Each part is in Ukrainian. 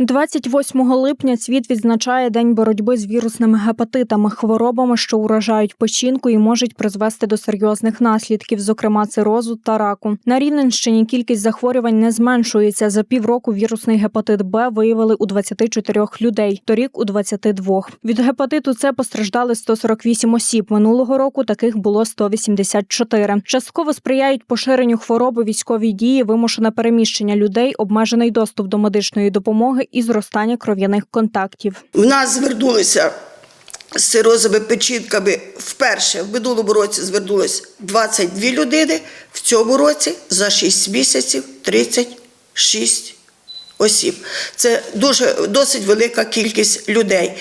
28 липня світ відзначає День боротьби з вірусними гепатитами, хворобами, що уражають печінку і можуть призвести до серйозних наслідків, зокрема цирозу та раку. На Рівненщині кількість захворювань не зменшується. За півроку вірусний гепатит Б виявили у 24 людей, торік у 22. Від гепатиту С постраждали 148 осіб. Минулого року таких було 184. Частково сприяють поширенню хвороби військові дії, вимушене переміщення людей, обмежений доступ до медичної допомоги і зростання кров'яних контактів. В нас звернулися з цирозовими печінками вперше. В минулому році звернулось 22 людини, в цьому році за 6 місяців 36 осіб. Це дуже досить велика кількість людей.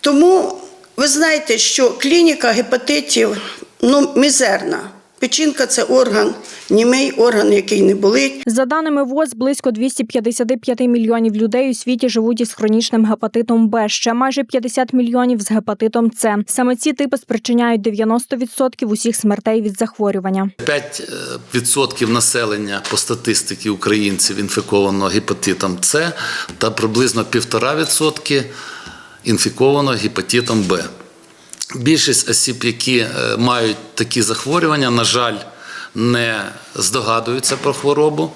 Тому ви знаєте, що клініка гепатитів ну, мізерна. Печінка це орган, німий орган, який не болить. За даними ВОЗ, близько 255 мільйонів людей у світі живуть із хронічним гепатитом Б, ще майже 50 мільйонів з гепатитом С. Саме ці типи спричиняють 90% усіх смертей від захворювання. 5% населення по статистиці українців інфіковано гепатитом С та приблизно 1,5% інфіковано гепатитом Б. Більшість осіб, які е, мають такі захворювання, на жаль, не здогадуються про хворобу.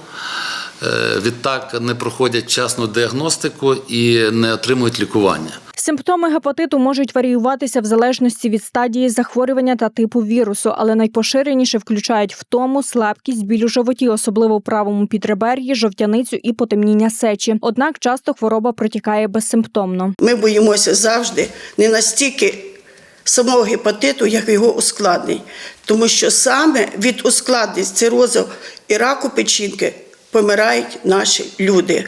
Е, Відтак не проходять вчасну діагностику і не отримують лікування. Симптоми гепатиту можуть варіюватися в залежності від стадії захворювання та типу вірусу, але найпоширеніше включають втому, слабкість, біль у животі, особливо в правому підребер'ї, жовтяницю і потемніння сечі. Однак часто хвороба протікає безсимптомно. Ми боїмося завжди не настільки самого гепатиту, як його ускладнень. Тому що саме від ускладнень цирозу і раку печінки помирають наші люди.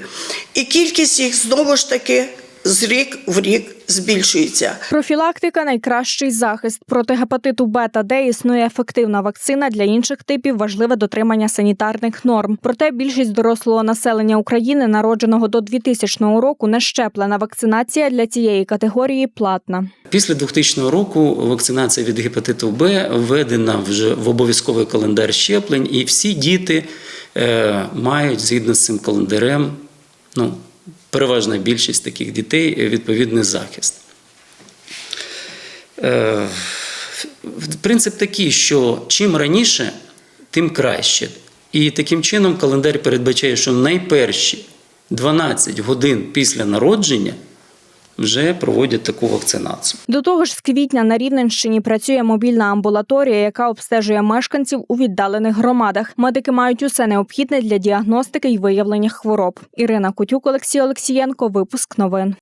І кількість їх знову ж таки з рік в рік збільшується. Профілактика найкращий захист. Проти гепатиту Б та Д існує ефективна вакцина. Для інших типів важливе дотримання санітарних норм. Проте більшість дорослого населення України, народженого до 2000 року, не щеплена. Вакцинація для цієї категорії платна. Після 2000 року вакцинація від гепатиту Б введена вже в обов'язковий календар щеплень, і всі діти е, мають згідно з цим календарем, ну, переважна більшість таких дітей е, відповідний захист. Е, принцип такий, що чим раніше, тим краще. І таким чином календар передбачає, що найперші 12 годин після народження вже проводять таку вакцинацію. До того ж, з квітня на Рівненщині працює мобільна амбулаторія, яка обстежує мешканців у віддалених громадах. Медики мають усе необхідне для діагностики і виявлення хвороб. Ірина Кутюк, Олексій Олексієнко. Випуск новин.